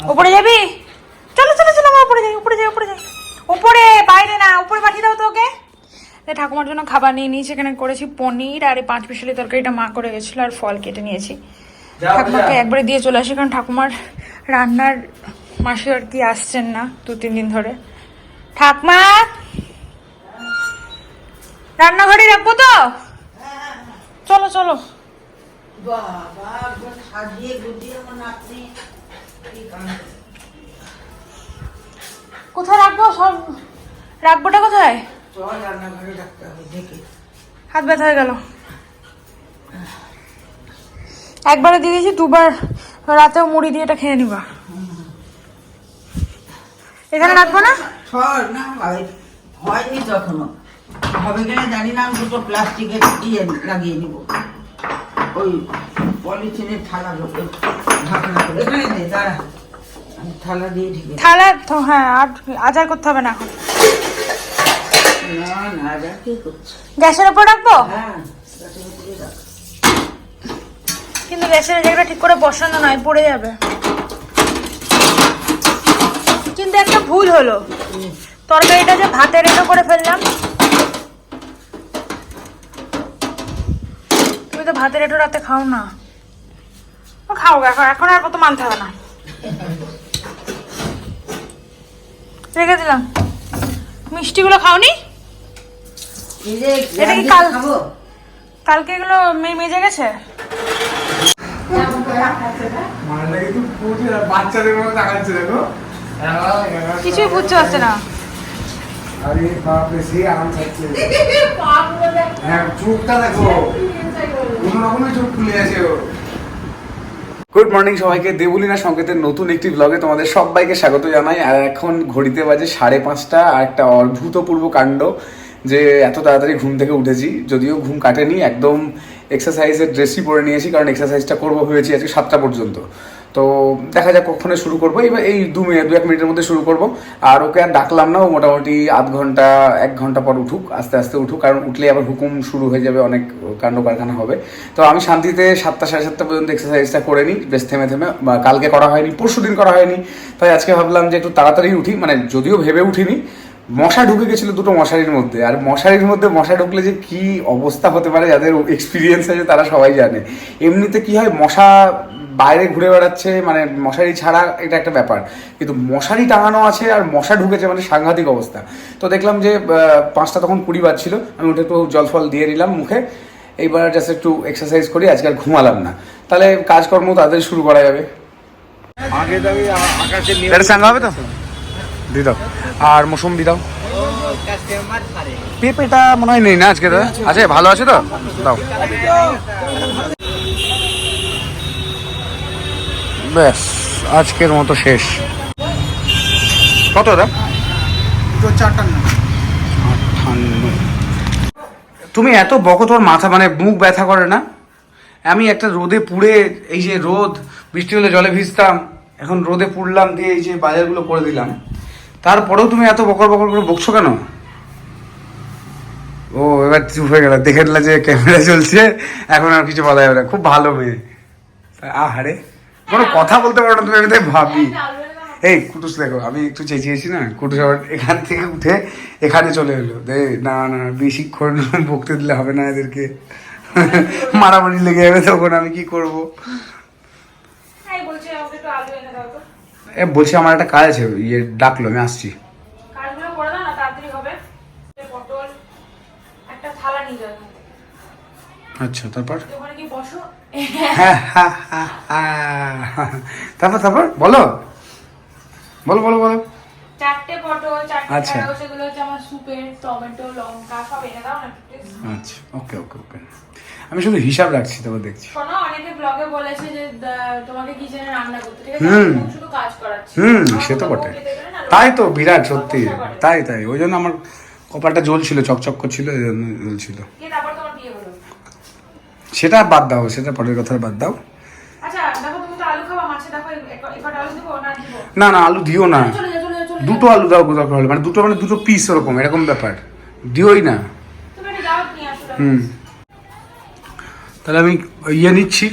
উপরে যাবি? চলো চলো চলো আমরা উপরে যাই উপরে যাই উপরে যাই। উপরে বাইরে না উপরে পাঠিয়ে দাও তো ওকে এই ঠাকুমার জন্য খাবার নিয়ে নিয়েছি এখানে করেছি পনির আর এই পাঁচ পিসলি তরকারিটা মা করে গেছিল আর ফল কেটে নিয়েছি। ঠাকুমাকে একবারে দিয়ে চলে আসি কারণ ঠাকুমার রান্নার মাসি আর কি আসছেন না দু তিন দিন ধরে। ঠাকমা! রান্নাঘরে রাখব তো? চলো চলো। বাবা সাজিয়ে গুজিয়ে মানে। কোথায় রাখব? সব রাখবোটা কোথায়? হাত ব্যথা হয়ে গেল। একবারে দিয়ে দিয়েছি দুবার রাতেও মুড়ি দিয়ে এটা খেয়ে নিবা। এখানে রাখব না? হয় হয়নি তখনও। হবে কিনা জানি না আমি দুটো প্লাস্টিকের ইয়ে লাগিয়ে নিব। ওই থালা ঢাকনা করে দে দাঁড়া। থালা দিয়ে ঢেকে থালা তো হ্যাঁ আর আচার করতে হবে না এখন। না না যা কি করছে? গ্যাসের উপর রাখব? হ্যাঁ। কিন্তু গ্যাসের জায়গাটা ঠিক করে বসানো নয় পড়ে যাবে। কিন্তু একটা ভুল হলো। তরকারিটা যে ভাতের এটো করে ফেললাম। তুমি তো ভাতের এটো রাতে খাও না। খাও গো, এখন এখন আর কত মানতে হবে না। রেখে দিলাম। মিষ্টিগুলো খাওনি? এটা কি কাল- কালকে এগুলো মে- মেজে গেছে? দেখো। কিছুই বুঝতে পারছে না। আরে বাপরে সেই আরাম খাচ্ছে হ্যাঁ চোখটা দেখো। কোনো রকমের চোখ খুলে আছে ও গুড মর্নিং সবাইকে। দেবুলিনা সংকেতের নতুন একটি ব্লগে তোমাদের সবাইকে স্বাগত জানাই। আর এখন ঘড়িতে বাজে সাড়ে পাঁচটা, আর একটা অভূতপূর্ব কাণ্ড যে এত তাড়াতাড়ি ঘুম থেকে উঠেছি। যদিও ঘুম কাটেনি, একদম এক্সারসাইজের ড্রেসই পরে নিয়েছি, কারণ এক্সারসাইজটা করব ভেবেছি আজকে সাতটা পর্যন্ত। তো দেখা যাক কখনো শুরু করব। এবার এই দু মিনিট, দু এক মিনিটের মধ্যে শুরু করব। আর ওকে আর ডাকলাম না, ও মোটামুটি আধ ঘণ্টা, এক ঘণ্টা পর উঠুক, আস্তে আস্তে উঠুক, কারণ উঠলে আবার হুকুম শুরু হয়ে যাবে, অনেক কাণ্ড কারখানা হবে। তো আমি শান্তিতে সাতটা সাড়ে সাতটা পর্যন্ত এক্সারসাইজটা করে নিই, বেশ থেমে থেমে কালকে করা হয়নি, পরশু দিন করা হয়নি। তাই আজকে ভাবলাম যে একটু তাড়াতাড়ি উঠি মানে যদিও ভেবে উঠিনি, মশা ঢুকে গেছিল দুটো মশারির মধ্যে, আর মশারির মধ্যে মশা ঢুকলে যে কি অবস্থা হতে পারে, যাদের এক্সপিরিয়েন্স আছে তারা সবাই জানে। এমনিতে কি হয়, মশা বাইরে ঘুরে বেড়াচ্ছে মানে মশারি ছাড়া এটা একটা ব্যাপার। কিন্তু মশারি টাঙানো আছে আর মশা ঢুকেছে মানে সাংঘাতিক অবস্থা। তো দেখলাম যে পাঁচটা তখন কুড়ি বাজছিল আমি উঠে একটু জল ফল দিয়ে নিলাম মুখে। এইবার জাস্ট একটু এক্সারসাইজ করি আজকে আর ঘুমালাম না। তাহলে কাজকর্ম তাদের শুরু করা যাবে। আগে দাবি আকাশের এটা সাঙ্গা হবে তো? দিয়ে দাও। আর মৌসুম্বি দাও। পেঁপেটা মনে হয় নেই না আজকে দাদা আছে ভালো আছে তো? দাও। ব্যাস আজকের মতো শেষ। কত আটান্ন। তুমি এত বকো তোর মাথা মানে মুখ ব্যথা করে না? আমি একটা রোদে পুড়ে এই যে রোদ বৃষ্টি হলে জলে ভিজতাম এখন রোদে পুড়লাম দিয়ে এই যে বাজারগুলো করে দিলাম। তারপরেও তুমি এত বকর বকর করে বকছো কেন? ও এবার চুপ হয়ে গেল। দেখে নিলা যে ক্যামেরা চলছে এখন আর কিছু বলা যাবে না। খুব ভালো মেয়ে। আহারে। কোনো কথা বলতে পারো না তুমি আমি তাই ভাবি এই কুটুস দেখো আমি একটু চেঁচিয়েছি না কুটুস আবার এখান থেকে উঠে এখানে চলে এলো। দে না না বেশিক্ষণ বকতে দিলে হবে না এদেরকে। মারামারি লেগে যাবে তখন আমি কি করব? তো। এ বলছি আমার একটা কাজ আছে ইয়ে ডাকলো আমি আসছি। আচ্ছা তারপর? ওখানে কি বসো? হ্যাঁ, হ্যাঁ, হ্যাঁ, হ্যাঁ। তারপর তারপর বলো। বলো বলো বলো। চারটে পটল চারটে আচ্ছা। হচ্ছে আমার সুপের টমেটো লঙ্কা সব এনে দাও না আচ্ছা ওকে ওকে ওকে। আমি শুধু হিসাব রাখছি তারপর দেখছি। শোনো অনেকে ব্লগে বলেছে যে তোমাকে কিচেনে রান্না করতে। ঠিক আছে? শুধু কাজ করাচ্ছি। হুম সে তো বটে। তাই তো বিরাট সত্যি। তাই তাই। ওই জন্য আমার কপালটা জ্বলছিল চকচক করছিল এই জন্য জ্বলছিল। তারপর সেটা বাদ দাও সেটা পরের কথা বাদ দাও। আচ্ছা না না আলু দিও না। দুটো আলু দাও দরকার হলে মানে দুটো মানে দুটো পিস ওরকম এরকম ব্যাপার। দিওই না। হুম। তাহলে আমি ইয়ে নিচ্ছি।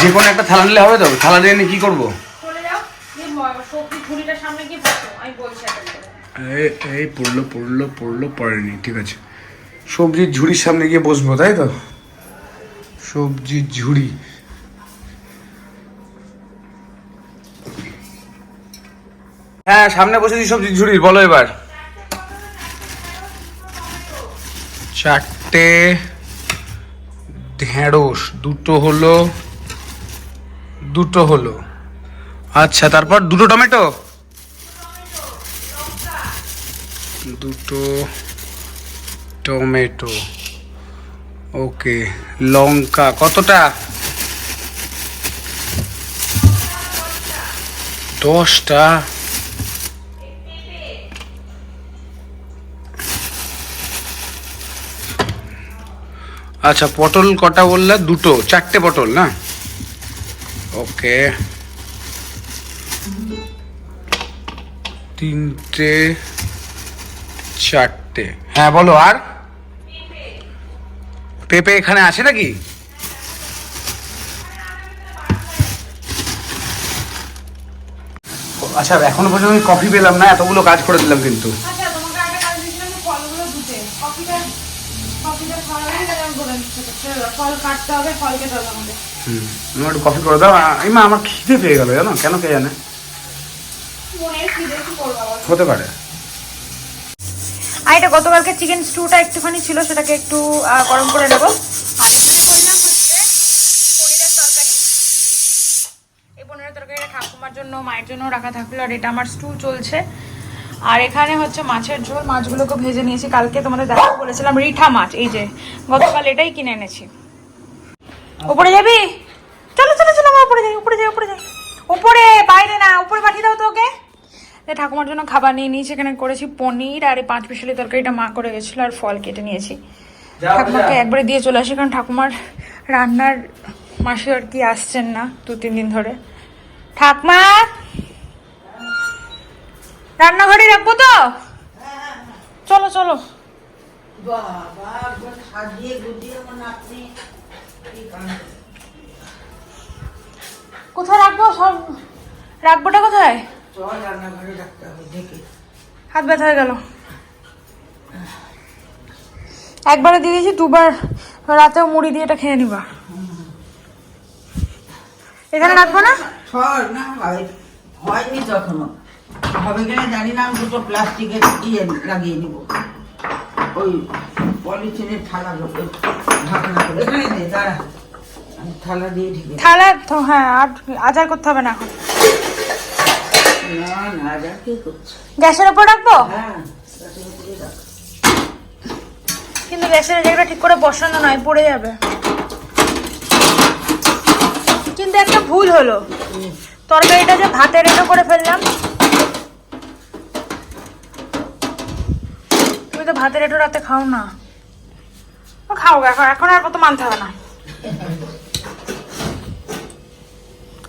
যে কোনো একটা থালা নিলে হবে তো? থালা নিয়ে কি করব? এই পড়ল পড়ল পড়ল পড়েনি ঠিক আছে। সবজির ঝুড়ির সামনে গিয়ে বসবো, তাই তো? সবজির ঝুড়ি। হ্যাঁ সামনে বসে দিই সবজির ঝুড়ির, বলো এবার। চারটে ঢেঁড়স, দুটো হলো দুটো হলো। আচ্ছা তারপর দুটো টমেটো? দুটো টমেটো। ওকে, লঙ্কা, কতটা? দশটা। আচ্ছা পটল কটা বললে? দুটো, চারটে পটল না? ওকে। তিনটে, চারটে। হ্যাঁ বলো আর? পেঁপে এখানে আছে নাকি? আচ্ছা এখনও পর্যন্ত আমি কফি পেলাম না এতগুলো কাজ করে দিলাম কিন্তু। আচ্ছা একটু কফি করে দাও। এই মা আমার খিদে পেয়ে গেল জানো? কেন কে জানে? হতে পারে। আর এটা গতকালকে চিকেন স্টুটা একটুখানি ছিল, সেটাকে একটু গরম করে নেব। আর এখানে করলাম হচ্ছে পনিরের তরকারি। এই পনিরের তরকারিটা ঠাকুমার জন্য, মায়ের জন্য রাখা থাকল, আর এটা আমার স্টু চলছে। আর এখানে হচ্ছে মাছের ঝোল মাছগুলোকে ভেজে নিয়েছি। কালকে তোমাদের দেখা বলেছিলাম রিঠা মাছ, এই যে, গতকাল এটাই কিনে এনেছি। উপরে যাবি? চলো চলো চলো, আমরা উপরে যাই উপরে যাই উপরে যাই। উপরে বাইরে না উপরে পাঠিয়ে দাও তো ওকে। ঠাকুমার জন্য খাবার নিয়ে নিয়েছি এখানে করেছি পনির আর এই পাঁচ পিসলি তরকারিটা মা করে গেছিল আর ফল কেটে নিয়েছি। ঠাকুমাকে একবারে দিয়ে চলে আসি কারণ ঠাকুমার রান্নার মাসে আর কি আসছেন না দু তিন দিন ধরে। ঠাকমা! রান্নাঘরে রাখব তো? চলো চলো। কোথায় রাখব? সব রাখবোটা কোথায়? রান্নাঘরে রাখতে হবে দেখে। হাত ব্যথা হয়ে গেল। একবারে দিয়ে দিয়েছি দুবার রাতেও মুড়ি দিয়ে এটা খেয়ে নিবা। এখানে রাখব না? সর না ভাই হয়নি তখনও হবে কিনা জানি না আমি দুটো প্লাস্টিকের ইয়ে লাগিয়ে নিব। ওই পলিথিনের থালা ঢাকনা করে। এখানে দে দাঁড়া। থালা দিয়ে ঢেকে। তাহলে তো হ্যাঁ আর আচার করতে হবে না এখন। গ্যাসের রাখব? হ্যাঁ গাছের উপরে রাখ। কিন্তু গ্যাসের জায়গাটা ঠিক করে বসানো নয় পড়ে যাবে। কিন্তু একটা ভুল হলো। তরকারিটা যে ভাতের এটো করে ফেললাম। তুমি তো ভাতের এটো রাতে খাও না। খাও এখন এখন আর কত মানতে হবে না।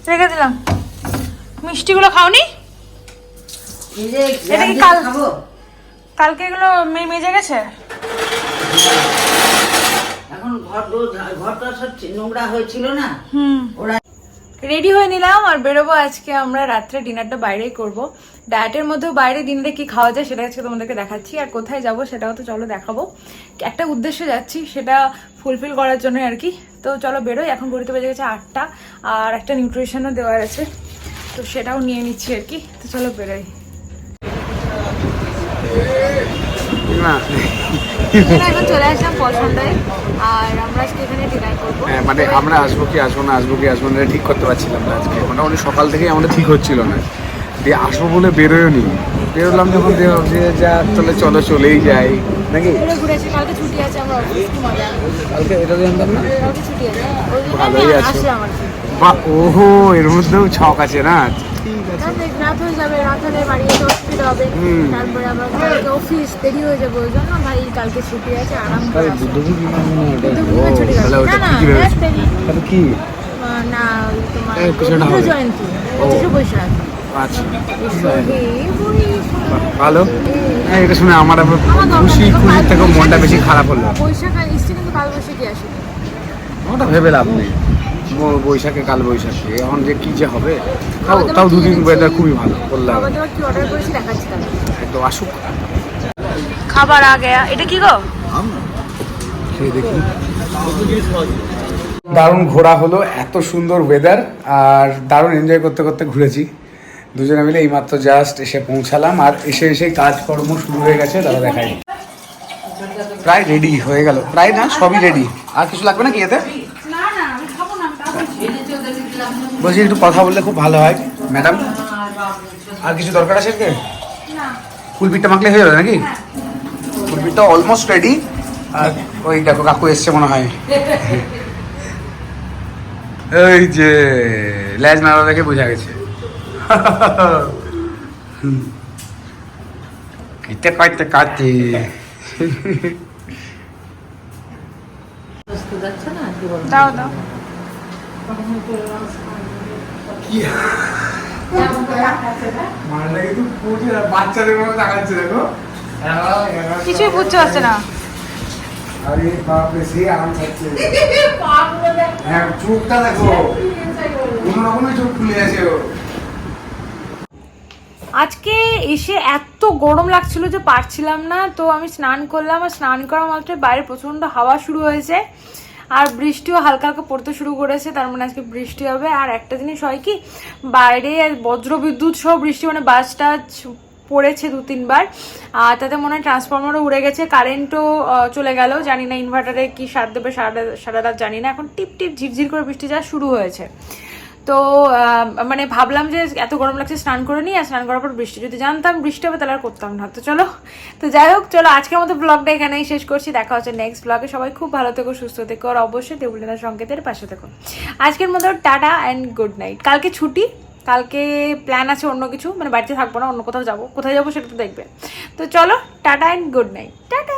রেখে দিলাম। মিষ্টিগুলো খাওনি? এটা কি কাল- কালকে এগুলো মেজে গেছে? এখন ঘর ঘরটা সব নোংরা হয়েছিল না? হুম। ওরা রেডি হয়ে নিলাম আর বেরোবো আজকে। আমরা রাত্রে ডিনারটা বাইরেই করব। ডায়েটের মধ্যেও বাইরে দিনলে কি খাওয়া যায় সেটা আজকে তোমাদেরকে দেখাচ্ছি। আর কোথায় যাব সেটাও তো চলো দেখাবো। একটা উদ্দেশ্যে যাচ্ছি সেটা ফুলফিল করার জন্য আর কি। তো চলো বেরোই। এখন ঘড়িতে বেজে গেছে আটটা। আর একটা নিউট্রিশনও দেওয়ার আছে। তো সেটাও নিয়ে নিচ্ছি আর কি। তো চলো বেরোই। না। এখন চলে আসলাম পছন্দায় আর আমরা আজকে এখানে ডিনার করব। হ্যাঁ, মানে আমরা আসব কি আসব না আসব কি আসব না ঠিক করতে পারছিলাম না আজকে। মোটামুটি সকাল থেকেই আমাদের ঠিক হচ্ছিল না। দিয়ে আসব বলে বেরোয়ও নি বেরোলাম যখন দিয়ে ভাবছি যে যা চলে চলো চলেই যাই। নাকি? ঘুরে কালকে ছুটি আছে আমরা অফিস কি মজা। কালকে এটা জানতাম না? ভালোই আছো। আসলাম আর কি। বা ওহো এর মধ্যেও ছক আছে না? ঠিক আছে। রাত হয়ে- যাবে রাত হলে বাড়ি যেতে অসুবিধা হবে। তারপরে আবার কালকে অফিস দেরি হয়ে যাবে ওই জন্য ভাই কালকে ছুটি আছে আরাম করে মনে ছুটি আছে। না, কি? তোমার। জয়ন্তী পঁচিশে বৈশাখ আচ্ছা। ভালো। হ্যাঁ এটা শুনে আমার আবার খুশি খুশির থেকে মনটা বেশি খারাপ হলো। বৈশাখ আর এসছে কিন্তু কাল বৈশাখী আসে। ওটা ভেবে লাভ নেই। বৈশাখে কাল বৈশাখে। এখন যে কি যে হবে তাও তাও দুদিন ওয়েদার খুবই ভালো বললাম একদম আসুক। খাবার আ গয়া এটা কি গো? খেয়ে দেখি। দারুণ ঘোরা হলো এত সুন্দর ওয়েদার আর দারুণ এনজয় করতে করতে ঘুরেছি। দুজনে মিলে এইমাত্র জাস্ট এসে পৌঁছালাম আর এসে এসে কাজকর্ম শুরু হয়ে গেছে দাদা দেখাই। প্রায় রেডি হয়ে গেল। প্রায় না সবই রেডি আর কিছু লাগবে না কি এতে? বলছি একটু কথা বললে খুব ভালো হয়। ম্যাডাম আর কিছু দরকার আছে কি? ফুলপিঠটা মাখলে হয়ে যাবে নাকি? ফুলপিঠটা অলমোস্ট রেডি আর ওই দেখো কাকু এসছে মনে হয়। এই যে ল্যাজ নাড়া দেখে বোঝা গেছে। কিতে পাইতে কাটে দাও দাও। কিছুই বুঝতে পারছে না। আরে বাপরে সে আরাম খাচ্ছে হ্যাঁ চোখটা দেখো। কোনো রকমের চোখ খুলে আছে ও। আজকে এসে এত গরম লাগছিল যে পারছিলাম না তো আমি স্নান করলাম আর স্নান করা মাত্র বাইরে প্রচণ্ড হাওয়া শুরু হয়েছে। আর বৃষ্টিও হালকা হালকা পড়তে শুরু করেছে, তার মানে আজকে বৃষ্টি হবে। আর একটা জিনিস হয় কি, বাইরে বজ্র বিদ্যুৎ সহ বৃষ্টি মানে বাস টাচ পড়েছে দু তিনবার। আর তাতে মনে হয় ট্রান্সফরমারও উড়ে গেছে কারেন্টও চলে গেল। জানি না ইনভার্টারে কি সার দেবে সারা সারা রাত জানি না। এখন টিপ টিপ ঝিরঝির করে বৃষ্টি যা শুরু হয়েছে। তো মানে ভাবলাম যে এত গরম লাগছে, স্নান করে নিই, আর স্নান করার পর বৃষ্টি। যদি জানতাম বৃষ্টি হবে, তাহলে আর করতাম না। তো চলো, তো যাই হোক, চলো, আজকের মতো ব্লগটা এখানেই শেষ করছি। দেখা হচ্ছে নেক্সট ব্লগে সবাই খুব ভালো থেকো, সুস্থ থেকো, আর অবশ্যই দেবুলিনা সংকেতের পাশে থেকো। আজকের মতো টাটা অ্যান্ড গুড নাইট কালকে ছুটি, কালকে প্ল্যান আছে অন্য কিছু মানে বাড়িতে থাকব না, অন্য কোথাও যাব। কোথায় যাব সেটা তো দেখবে। তো চলো, tata and good night tata!